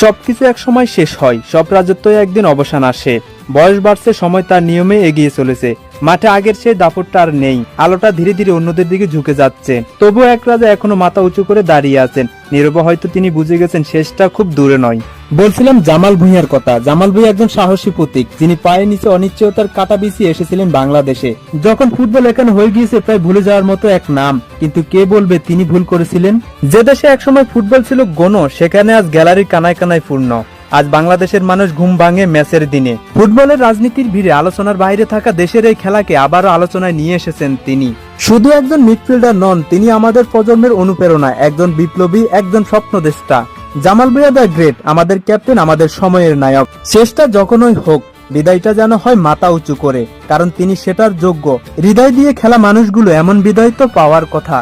সবকিছু এক সময় শেষ হয়, সব রাজত্বই একদিন অবসান আসে। বয়স বাড়ছে, সময় তার নিয়মে এগিয়ে চলেছে। মাঠে আগের সেই দাপটটা আর নেই। আলোটা ধীরে ধীরে অন্যদের দিকে ঝুঁকে যাচ্ছে। তবুও এক রাজা এখনও মাথা উঁচু করে দাঁড়িয়ে আছেন। নীরবে হয়তো তিনি বুঝে গেছেন শেষটা খুব দূরে নয়। বলছিলাম জামাল ভুঁইয়ার কথা। জামাল ভুঁইয়া একজন সাহসী প্রতীক। যিনি পায়ের নিচে অনিশ্চয়তার কাটা বিছিয়ে এসেছিলেন বাংলাদেশে। যখন ফুটবল এখানে হয়ে গিয়েছে প্রায় ভুলে যাওয়ার মতো এক নাম। কিন্তু কে বলবে তিনি ভুল করেছিলেন? যে দেশে একসময় ফুটবল ছিল গণ, সেখানে আজ গ্যালারি কানায় কানায় পূর্ণ। আজ বাংলাদেশের মানুষ ঘুম ভাঙে ম্যাচের দিনে। ফুটবলের রাজনীতির ভিড়ে আলোচনার বাইরে থাকা দেশের এই খেলাকে আবারও আলোচনায় নিয়ে এসেছেন তিনি। শুধু একজন মিডফিল্ডার নন, তিনি আমাদের প্রজন্মের অনুপ্রেরণা, একজন বিপ্লবী, একজন স্বপ্নদেষ্টা। জামাল ভুইয়া দ্য গ্রেট, আমাদের ক্যাপ্টেন, আমাদের সময়ের নায়ক। শেষটা যখনই হোক, বিদায়টা যেন হয় মাথা উঁচু করে, কারণ তিনি সেটার যোগ্য। হৃদয় দিয়ে খেলা মানুষগুলো এমন বিদায় তো পাওয়ার কথা।